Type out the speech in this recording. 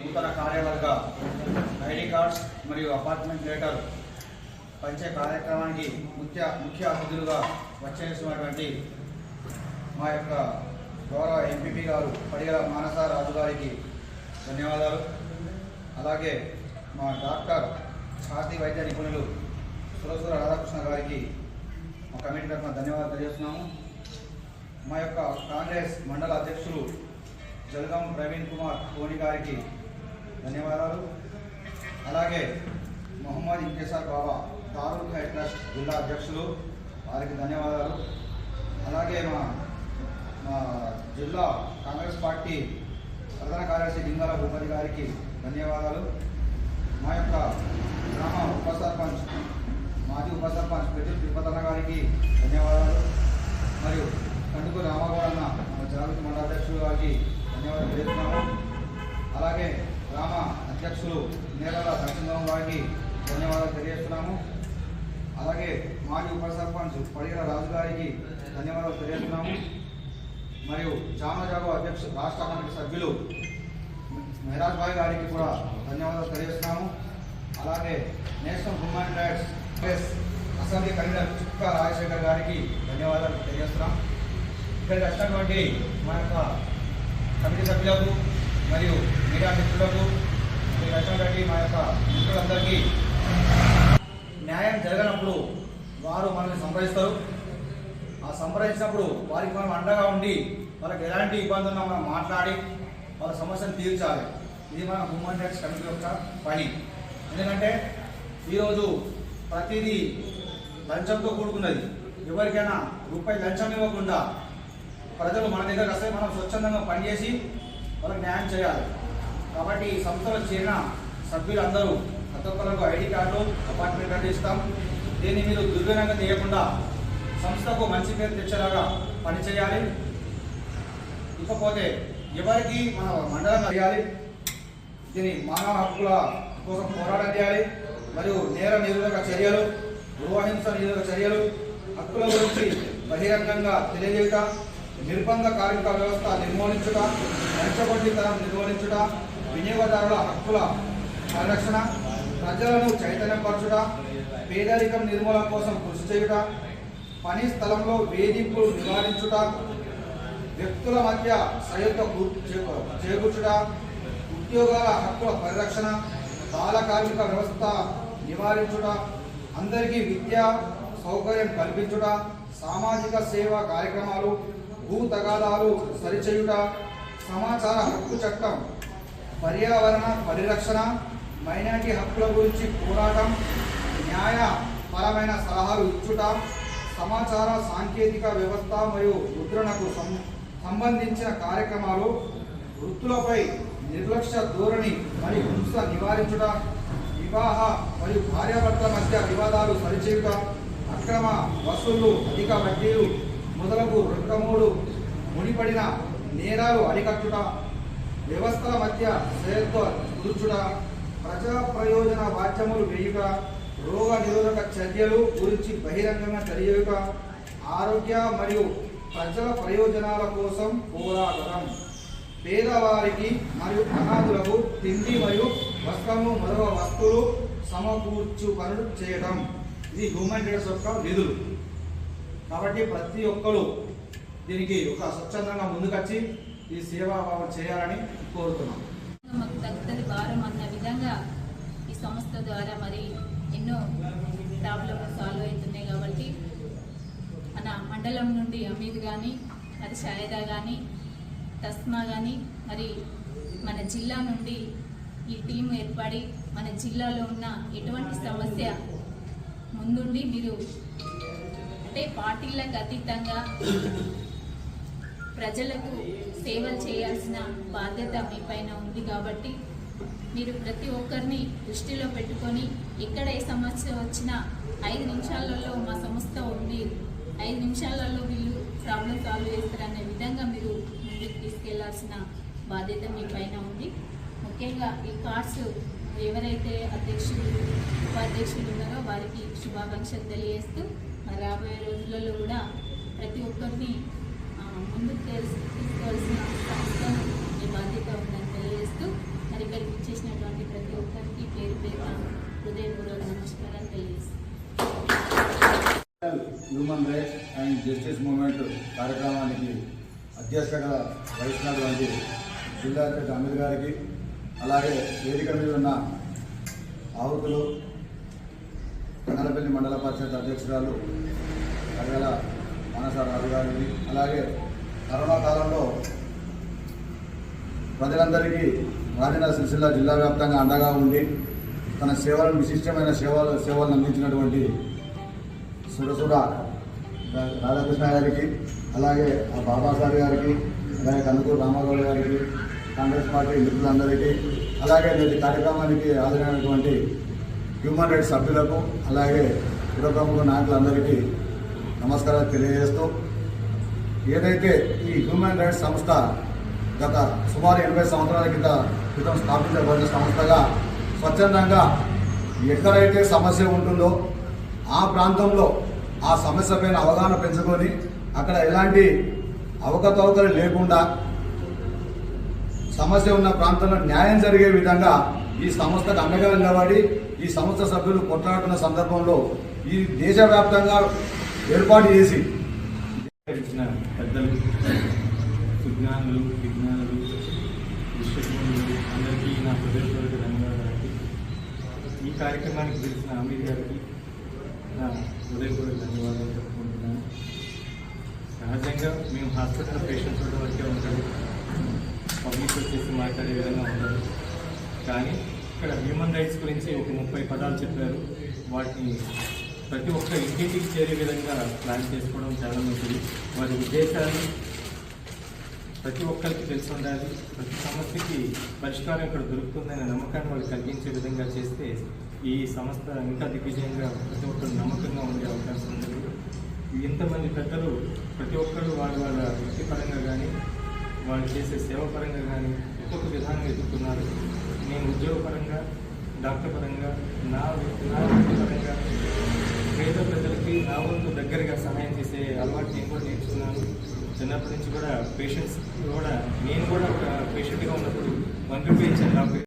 నూతన కార్యవర్గ ID cards మరియు అపార్ట్మెంట్ లెటర్ పంచే కార్యక్రమానికి ముఖ్య ముఖ్య అతిథులుగా వచ్చేసినటువంటి మా యొక్క గౌరవ ఎంపీపీ గారు పడిగల మానసారాజు గారికి ధన్యవాదాలు. అలాగే మా డాక్టర్ ఛాతీ వైద్య నిపుణులు సురసుర రాధాకృష్ణ గారికి మా కమిటీ తరఫున ధన్యవాదాలు తెలియజేస్తున్నాము. మా యొక్క కాంగ్రెస్ మండల అధ్యక్షులు జలగాం ప్రవీణ్ కుమార్ కోని గారికి ధన్యవాదాలు. అలాగే మొహమ్మద్ ఇంకేసార్ బాబా తారూక్ హై ట్రస్ట్ జిల్లా అధ్యక్షులు వారికి ధన్యవాదాలు. అలాగే మా మా జిల్లా కాంగ్రెస్ పార్టీ ప్రధాన కార్యదర్శి లింగాల భూపతి గారికి ధన్యవాదాలు. మా యొక్క గ్రామ ఉప సర్పంచ్ మాజీ ఉప సర్పంచ్ ప్రతి తిరుపతన్న గారికి ధన్యవాదాలు. మరియు కందుకు రామగౌడన్న మన జాగృతి మండలాధ్యక్షులు గారికి ధన్యవాదాలు తెలియజేస్తున్నాము అలాగే అధ్యక్షులు నేరాల దక్షిణం గారికి ధన్యవాదాలు తెలియజేస్తున్నాము. అలాగే మాజీ ఉప సర్పంచ్ పడిగల రాజు గారికి ధన్యవాదాలు తెలియజేస్తున్నాము. మరియు జామజాగో అధ్యక్ష రాష్ట్ర కమిటీ సభ్యులు మెహరాజ్ భాయ్ గారికి కూడా ధన్యవాదాలు తెలియజేస్తున్నాము. అలాగే national human rights press assembly convener చుక్క రాజశేఖర్ గారికి ధన్యవాదాలు తెలియజేస్తున్నాం ఇక్కడికి వచ్చినటువంటి మా యొక్క కమిటీ సభ్యులకు మరియు మీడియా మిత్రులకు ఇక్కడికి మా యొక్క మిత్రులందరికీ న్యాయం జరగనప్పుడు వారు మనల్ని సంప్రదిస్తారు. ఆ సంప్రదించినప్పుడు వారికి మనం అండగా ఉండి వాళ్ళకి ఎలాంటి ఇబ్బంది ఉన్నా మనం మాట్లాడి వాళ్ళ సమస్యను తీర్చాలి. ఇది మన హ్యూమన్ రైట్స్ కమిటీ యొక్క పని. ఎందుకంటే ఈరోజు ప్రతిదీ లంచంతో కూడుకున్నది. ఎవరికైనా రూపాయి లంచం ఇవ్వకుండా ప్రజలు మన దగ్గరకు వస్తే మనం స్వచ్ఛందంగా పనిచేసి వాళ్ళకి న్యాయం చేయాలి. కాబట్టి ఈ సంస్థలో చేరిన సభ్యులందరూ ప్రతి ఒక్కరికి ఐడి కార్డు అపార్ట్మెంట్ కార్డు ఇస్తాం. దీన్ని మీరు దుర్వినియోగం చేయకుండా సంస్థకు మంచి పేరు తెచ్చేలాగా పనిచేయాలి. ఇకపోతే ఎవరికి మన మండలం చేయాలి దీని మానవ హక్కుల కోసం పోరాటం చేయాలి. మరియు నేర నిరోధక చర్యలు గృహహింస నిరోధక చర్యలు హక్కుల గురించి బహిరంగంగా తెలియజేయుట నిర్బంధ కార్మిక వ్యవస్థ నిర్మూలించుట లంచగొండితనం నిర్మూలించుట వినియోగదారుల హక్కుల పరిరక్షణ ప్రజలను చైతన్యపరచుట పేదరికం నిర్మూలన కోసం కృషి చేయుట పని స్థలంలో వేధింపులు నివారించుట వ్యక్తుల మధ్య సయుత చేకూర్చుట ఉద్యోగాల హక్కుల పరిరక్షణ బాల కార్మిక వ్యవస్థ నివారించుట అందరికీ విద్యా సౌకర్యం కల్పించుట సామాజిక సేవా కార్యక్రమాలు భూ తగాదాలు సరిచేయుట సమాచార హక్కు చట్టం పర్యావరణ పరిరక్షణ మైనార్టీ హక్కుల గురించి పోరాటం న్యాయపరమైన సలహాలు ఇచ్చుట సమాచార సాంకేతిక వ్యవస్థ మరియు ముద్రణకు సం- సంబంధించిన కార్యక్రమాలు వృత్తులపై నిర్లక్ష్య ధోరణి మరియు హింస నివారించుట వివాహ మరియు భార్యాభర్తల మధ్య వివాదాలు సరిచేయుట అక్రమ వసూళ్ళు అధిక వడ్డీలు మొదలగు రొక్కమూడు ముడిపడిన నేరాలు అరికట్టుట వ్యవస్థల మధ్య శ్రేయత్వ కూర్చుట ప్రజా ప్రయోజన వాద్యములు వేయుట రోగ నిరోధక చర్యలు గురించి బహిరంగంగా తెలియక ఆరోగ్య మరియు ప్రజల ప్రయోజనాల కోసం పోరాడడం. పేదవారికి మరియు అనాథులకు తిండి మరియు వస్త్రము మరొక వస్తువులు సమకూర్చు పనులు చేయడం. ఇది హ్యూమన్ రైట్స్ యొక్క విధులు కాబట్టి ప్రతి ఒక్కరు దీనికి ఒక స్వచ్ఛందంగా ముందుకొచ్చి ఈ సేవాభావం చేయాలని కోరుతున్నాం. మాకు తగ్గుతుంది భారం అన్న విధంగా ఈ సంస్థ ద్వారా మరి ఎన్నో ప్రాబ్లమ్లు సాల్వ్ అవుతున్నాయి కాబట్టి మన మండలం నుండి అమీద్ కానీ మరి షాయిదా కానీ తస్మా కానీ మరి మన జిల్లా నుండి ఈ టీం ఏర్పడి మన జిల్లాలో ఉన్న ఎటువంటి సమస్య ముందుండి మీరు అంటే పార్టీలకు అతీతంగా ప్రజలకు సేవలు చేయాల్సిన బాధ్యత మీ పైన ఉంది కాబట్టి మీరు ప్రతి ఒక్కరిని దృష్టిలో పెట్టుకొని ఎక్కడ ఏ సమస్య వచ్చినా ఐదు నిమిషాలలో మా సంస్థ ఉంది. ఐదు నిమిషాలలో వీళ్ళు ప్రాబ్లం సాల్వ్ చేస్తారనే విధంగా మీరు ముందుకు తీసుకెళ్ళాల్సిన బాధ్యత మీ పైన ఉంది. ముఖ్యంగా ఈ కార్డ్స్ ఎవరైతే అధ్యక్షులు ఉపాధ్యక్షులు ఉన్నారో వారికి శుభాకాంక్షలు తెలియజేస్తూ రాబోయే రోజులలో కూడా ప్రతి ఒక్కరిని ముందుకు తెలుసు తీసుకోవాల్సిన సంస్థ మీ బాధ్యత ఉందని తెలియజేస్తూ మరి ఇక్కడికి ధన్యవాదాలు తెలియజేస్తాను. Human rights and justice movement కార్యక్రమానికి అధ్యక్షగా వహిస్తున్నటువంటి జిల్లా అధ్యక్ష అమీర్ గారికి అలాగే వేదిక మీద ఉన్న ఆహుతులు కన్నలపల్లి మండల పరిషత్ అధ్యక్షురాలు కడగల మానస రాజు గారికి అలాగే కరోనా కాలంలో ప్రజలందరికీ రాజన్న సిరిసిల్ల జిల్లా వ్యాప్తంగా అండగా ఉండి తన సేవలను విశిష్టమైన సేవలు సేవలను అందించినటువంటి సురసుర రాధాకృష్ణ గారికి అలాగే ఆ బాబాసారి గారికి అలాగే కందుకూరు రామారావు గారికి కాంగ్రెస్ పార్టీ మిత్రులందరికీ అలాగే నేటి కార్యక్రమానికి హాజరైనటువంటి హ్యూమన్ రైట్స్ సభ్యులకు అలాగే పుర ప్రముఖ నాయకులందరికీ నమస్కారాలు తెలియజేస్తూ ఏదైతే ఈ హ్యూమన్ రైట్స్ సంస్థ గత సుమారు ఎనభై సంవత్సరాల క్రితం క్రితం స్థాపించబడిన సంస్థగా స్వచ్ఛందంగా ఎక్కడైతే సమస్య ఉంటుందో ఆ ప్రాంతంలో ఆ సమస్య పైన అవగాహన పెంచుకొని అక్కడ ఎలాంటి అవకతవకలు లేకుండా సమస్య ఉన్న ప్రాంతంలో న్యాయం జరిగే విధంగా ఈ సంస్థకు అండగా నిలబడి ఈ సంస్థ సభ్యులు కొట్లాడుతున్న సందర్భంలో ఈ దేశవ్యాప్తంగా ఏర్పాటు చేసి ఇచ్చిన పెద్దలు విజ్ఞానులు విజ్ఞానులు అందరికీ నా హృదయపూర్వక ధన్యవాదాలు. ఈ కార్యక్రమానికి పిలిచిన అమీర్ గారికి నా హృదయపూర్వక ధన్యవాదాలు చెప్పుకుంటున్నాను. సహజంగా మేము హాస్పిటల్ పేషెంట్స్ వరకే ఉంటారు. పబ్లిక్ వచ్చేసి మాట్లాడే విధంగా ఉండదు కానీ ఇక్కడ హ్యూమన్ రైట్స్ గురించి ఒక ముప్పై పదాలు చెప్పారు. వాటిని ప్రతి ఒక్క ఇంటికి చేరే విధంగా ప్లాన్ చేసుకోవడం చాలా మంచిది. వారి ఉద్దేశాలు ప్రతి ఒక్కరికి తెలిసి ఉండాలి. ప్రతి సమస్యకి పరిష్కారం ఇక్కడ దొరుకుతుందనే నమ్మకాన్ని వాళ్ళు కలిగించే విధంగా చేస్తే ఈ సంస్థ ఇంకా దిగ్విజయంగా ప్రతి ఒక్కరు నమ్మకంగా ఉండే అవకాశం ఉంది ఇంతమంది పెద్దలు ప్రతి ఒక్కరు వాళ్ళ వాళ్ళ వృత్తిపరంగా కానీ వాళ్ళు చేసే సేవ పరంగా కానీ ఒక్కొక్క విధానం ఎదుర్కొన్నారు నేను ఉద్యోగపరంగా డాక్టర్ పరంగా నా నా వృత్తిపరంగా పేద ప్రజలకి నా వంతు దగ్గరగా సహాయం చేసే అలవాటు నేను కూడా నేర్చుకున్నాను. చిన్నప్పటి నుంచి కూడా పేషెంట్స్ కూడా నేను కూడా ఒక పేషెంట్గా ఉన్నప్పుడు వన్ ఫిఫ్టీ ఇచ్చాను. నా